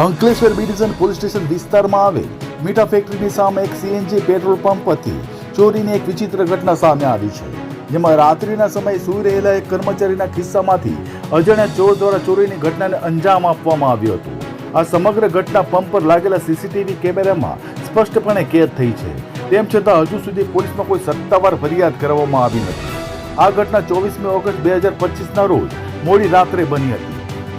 અંકલેશ્વર બી police station વિસ્તારમાં આવેલ મીઠા ફેક્ટરીની સામે એક સીએનજી પેટ્રોલ પંપ પરથી ચોરીની એક વિચિત્ર ઘટના સામે આવી છે. જેમાં રાત્રિના સમયે સૂઈ રહેલા એક કર્મચારીના ખિસ્સામાંથી અજાણ્યા ચોર દ્વારા ચોરીની ઘટનાને અંજામ આપવામાં આવ્યો હતો. આ સમગ્ર ઘટના પંપ પર લાગેલા સીસીટીવી કેમેરામાં સ્પષ્ટપણે કેદ થઈ છે. તેમ છતાં હજુ સુધી પોલીસમાં કોઈ સત્તાવાર ફરિયાદ કરવામાં આવી નથી. આ ઘટના ચોવીસમી ઓગસ્ટ બે હજાર પચીસના રોજ મોડી રાત્રે બની હતી.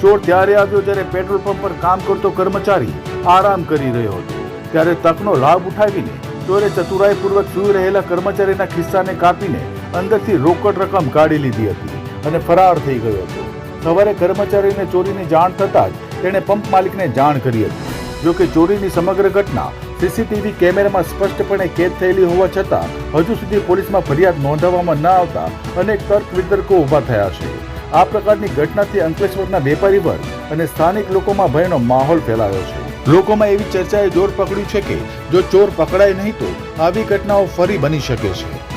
ચોર ત્યારે આવ્યો જ્યારે પેટ્રોલ પંપ પર કામ કરતો કર્મચારી આરામ કરી રહ્યો હતો. ત્યારે તકનો લાભ ઉઠાવીને ચોરે ચતુરાઈપૂર્વક સૂઈ રહેલા કર્મચારીના ખિસ્સાને કાપીને અંદરથી રોકડ રકમ કાઢી લીધી હતી અને ફરાર થઈ ગયો હતો. સવારે કર્મચારીને ચોરીની જાણ થતાં જ તેણે પંપ માલિકને જાણ કરી હતી. જોકે ચોરીની સમગ્ર ઘટના સીસીટીવી કેમેરામાં સ્પષ્ટપણે કેદ થયેલી હોવા છતાં, હજુ સુધી પોલીસમાં ફરિયાદ નોંધાવવામાં ન આવતા અનેક તર્ક વિતર્કો ઊભા થયા છે. આ પ્રકારની ઘટનાથી અંકલેશ્વરના વેપારી વર્ગ અને સ્થાનિક લોકોમાં ભયનો માહોલ ફેલાયો છે. લોકોમાં એવી ચર્ચાએ જોર પકડ્યું છે કે જો ચોર પકડાય નહીં તો આવી ઘટનાઓ ફરી બની શકે છે.